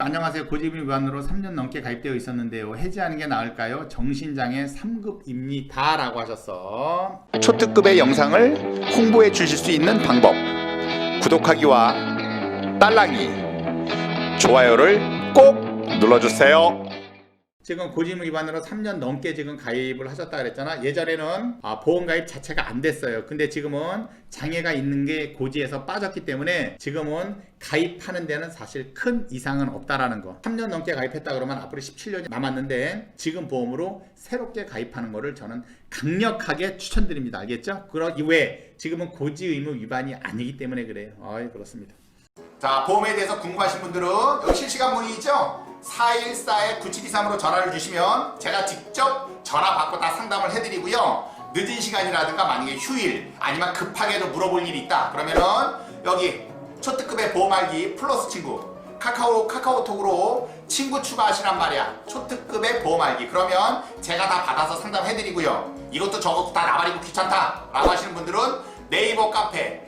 안녕하세요. 고집인 위반으로 3년 넘게 가입되어 있었는데요. 해지하는 게 나을까요? 정신장애 3급입니다. 라고 하셨어. 초특급의 영상을 홍보해 주실 수 있는 방법. 구독하기와 딸랑이, 좋아요를 꼭 눌러주세요. 지금 고지문 위반으로 3년 넘게 지금 가입을 하셨다 그랬잖아. 예전에는 아, 보험 가입 자체가 안 됐어요. 근데 지금은 장애가 있는 게 고지에서 빠졌기 때문에 지금은 가입하는 데는 사실 큰 이상은 없다라는 거. 3년 넘게 가입했다 그러면 앞으로 17년이 남았는데 지금 보험으로 새롭게 가입하는 거를 저는 강력하게 추천드립니다. 알겠죠? 그러 이외에 지금은 고지 의무 위반이 아니기 때문에 그래요. 아, 그렇습니다. 자, 보험에 대해서 궁금하신 분들은 여기 실시간 문의죠? 414-9723으로 전화를 주시면 제가 직접 전화 받고 다 상담을 해드리고요. 늦은 시간이라든가 만약에 휴일 아니면 급하게도 물어볼 일이 있다. 그러면은 여기 초특급의 보험 알기 플러스 친구 카카오 카카오톡으로 친구 추가하시란 말이야. 초특급의 보험 알기. 그러면 제가 다 받아서 상담해드리고요. 이것도 저것도 다 나발이고 귀찮다 라고 하시는 분들은 네이버 카페